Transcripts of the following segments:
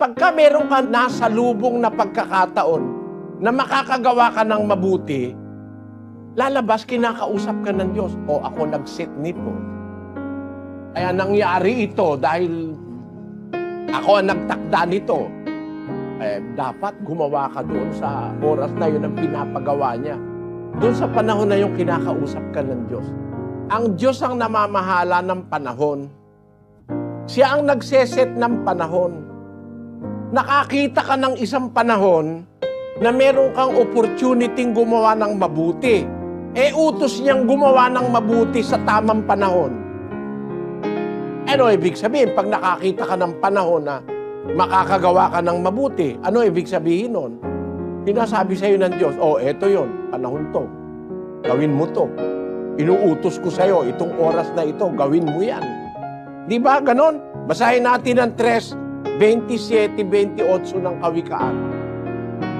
Pagka meron ka nasa lubong na pagkakataon na makakagawa ka ng mabuti, lalabas, kinakausap ka ng Diyos. O ako nag-set nito. Kaya nangyari ito dahil ako ang nagtakda nito. Eh, dapat gumawa ka doon sa oras na yun ang pinapagawa niya. Doon sa panahon na yung kinakausap ka ng Diyos. Ang Diyos ang namamahala ng panahon. Siya ang nagseset ng panahon. Nakakita ka ng isang panahon na meron kang opportunity gumawa ng mabuti. Eh, utos niyang gumawa ng mabuti sa tamang panahon. Ano ibig sabihin? Pag nakakita ka ng panahon na makakagawa ka ng mabuti, ano ibig sabihin nun? Sinasabi sa'yo ng Diyos, oh, eto yon panahon to. Gawin mo to. Inuutos ko sa'yo, itong oras na ito, gawin mo yan. Di ba ganon? Basahin natin ang 3, 27, 28 ng Kawikaan.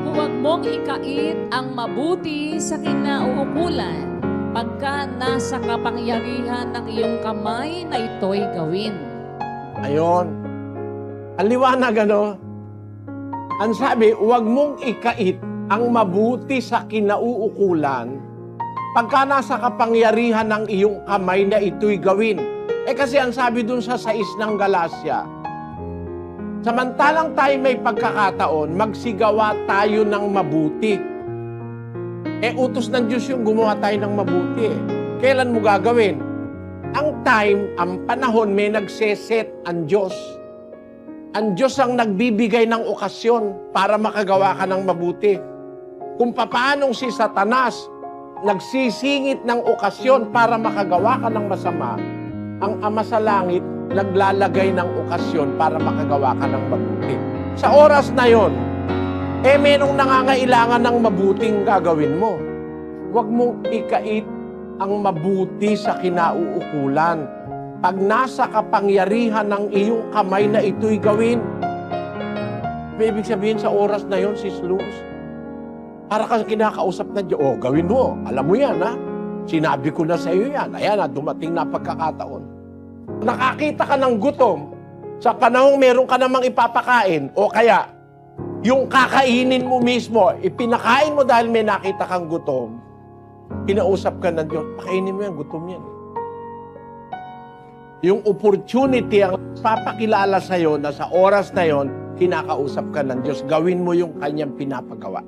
Huwag mong ikait ang mabuti sa kinauukulan pagka nasa kapangyarihan ng iyong kamay na ito'y gawin. Ayon. Ang liwanag ano? Ang sabi, huwag mong ikait ang mabuti sa kinauukulan pagka nasa kapangyarihan ng iyong kamay na ito'y gawin. Eh kasi ang sabi dun sa sais ng Galasya, samantalang tayo may pagkakataon, magsigawa tayo ng mabuti. Eh utos ng Diyos yung gumawa tayo ng mabuti. eh. Kailan mo gagawin? Ang time, ang panahon, may nagseset ang Diyos. Ang Diyos ang nagbibigay ng okasyon para makagawa ka ng mabuti. Kung paanong si Satanas nagsisingit ng okasyon para makagawa ka ng masama, ang Ama sa Langit naglalagay ng okasyon para makagawa ka ng mabuti. Sa oras na yon, eh merong nangangailangan ng mabuting gagawin mo. Huwag mong ikait ang mabuti sa kinauukulan. Pag nasa kapangyarihan ng iyong kamay na ito'y gawin, ibig sabihin sa oras na yon, sis Luz, para kang kinakausap na Diyos, oh, gawin mo, alam mo yan, ha? Sinabi ko na sa iyo yan. Ayan, ha, dumating na pagkakataon. Nakakita ka ng gutom, sa panahong meron ka namang ipapakain, o kaya, yung kakainin mo mismo, ipinakain mo dahil may nakita kang gutom, kinausap ka ng Diyos, pakainin mo yan, gutom yan. Yung opportunity ang papakilala sa'yo na sa oras na yon, kinakausap ka ng Diyos, gawin mo yung kanyang pinapagawa.